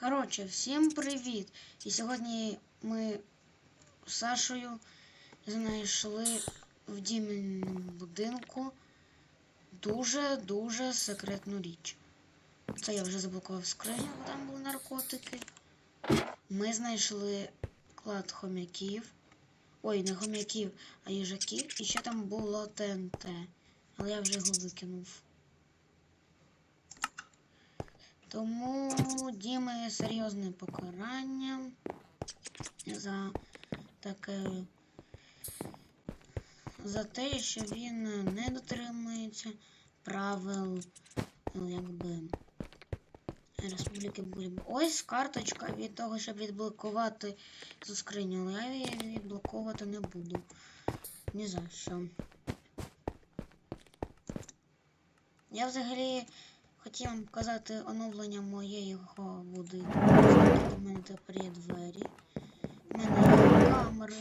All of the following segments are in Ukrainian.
Коротше, всім привіт! І сьогодні ми з Сашою знайшли в Діміному будинку дуже-дуже секретну річ. Це я вже заблокував скриню, бо там були наркотики. Ми знайшли клад хомяків. Ой, не хомяків, а їжаків. І ще там було ТНТ. Але я вже його викинув. Тому Діми серйозне покарання за таке за те, що він не дотримується правил ну, якби Республіки Бульб. Ось карточка від того, щоб відблокувати цю скриню, але я її відблоковувати не буду. Ні за що. Я взагалі хотів вам показати оновлення моєго будинку. У мене тепер є двері. У мене є камери.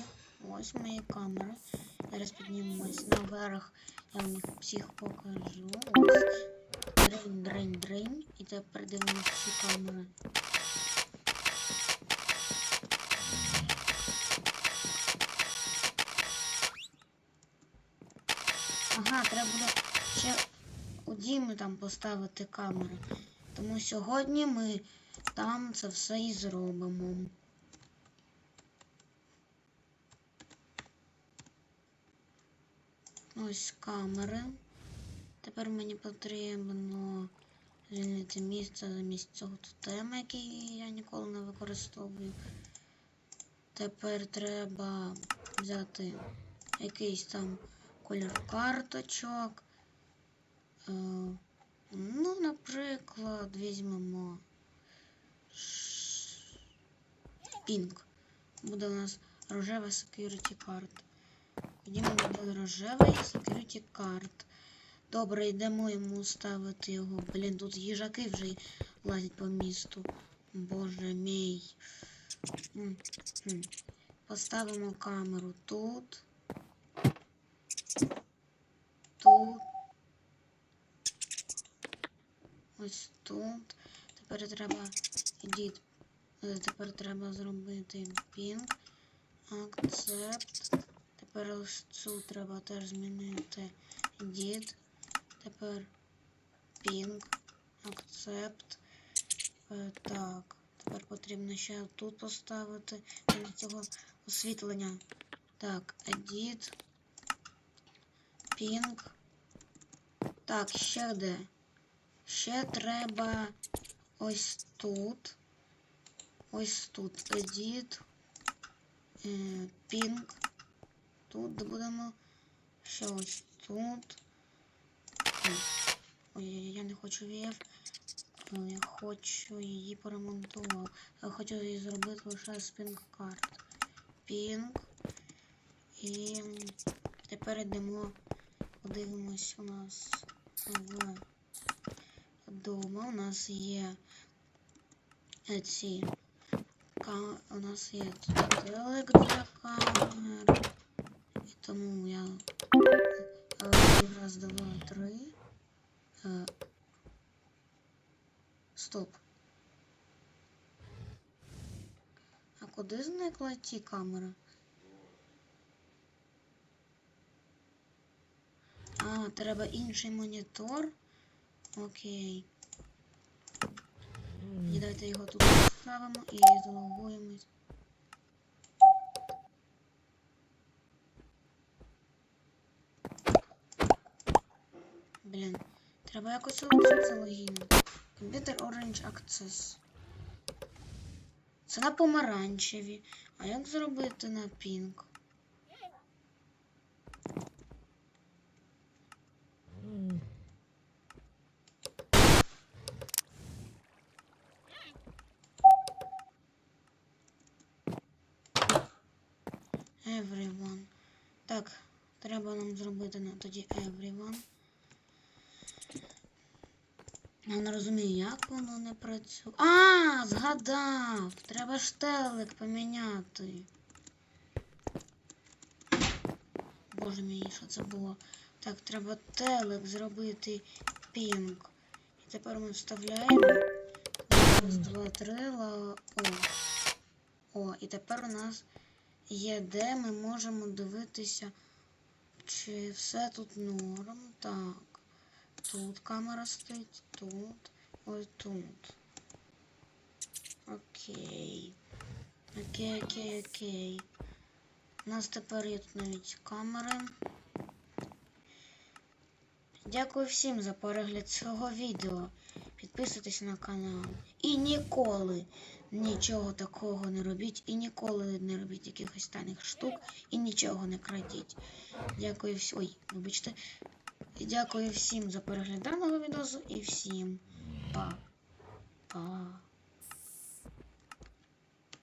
Ось мої камери. Зараз піднімемось наверх. Я вам їх всіх покажу. Ось. Дринь, дринь, дринь. І тепер дивимося всі камери. Ага, треба буде ще у там поставити камери. Тому сьогодні ми там це все і зробимо. Ось камери. Тепер мені потрібно звільнити місце замість цього тотема, який я ніколи не використовую. Тепер треба взяти якийсь там колір карточок. Е, Ну, наприклад, візьмемо Pink. Буде у нас рожева security card. Тоді буде рожевий security card. Добре, йдемо йому ставити його. Блін, тут їжаки вже лазять по місту. Боже мій. Поставимо камеру тут. Тут. Ось тут. Тепер треба edit. Е, Тепер треба зробити ping. Accept. Тепер ось цю треба теж змінити edit. Тепер ping. Accept. Е, Так. Тепер потрібно ще тут поставити для цього освітлення. Так, edit. Ping. Так, ще де? Ще треба ось тут. Ось тут edit. Е, Ping. Тут будемо. Ще ось тут. Ой, я не хочу VF. Е, Я хочу її поремонтувати. Я хочу її зробити лише з пінг карт. Пінг. І тепер йдемо, подивимось у нас в Дома у нас є ці у нас є телек для камер. І тому я е, раз, два, три. Е, Стоп. А куди зникла ті камери? А, треба інший монітор. Окей. Давайте його тут поставимо і залогуємось. Блін, треба якось залогінити. Computer Orange Access. Це на помаранчеві. А як зробити на пінк? Everyone. Так, треба нам зробити на тоді everyone. Я не розумію, як воно не працює. А, згадав! Треба ж телек поміняти. Боже мій, що це було? Так, треба телек зробити пінг. І тепер ми вставляємо. Раз, два, три, ла. О. О, і тепер у нас є де ми можемо дивитися, чи все тут норм. Так. Тут камера стоїть, тут, ось тут. Окей. Окей, окей, окей. У нас тепер є тут навіть камери. Дякую всім за перегляд цього відео. Підписуйтесь на канал. І ніколи нічого такого не робіть. І ніколи не робіть якихось тайних штук. І нічого не крадіть. Дякую всім. Ой, вибачте. Дякую всім за перегляд даного відео і всім па. Па.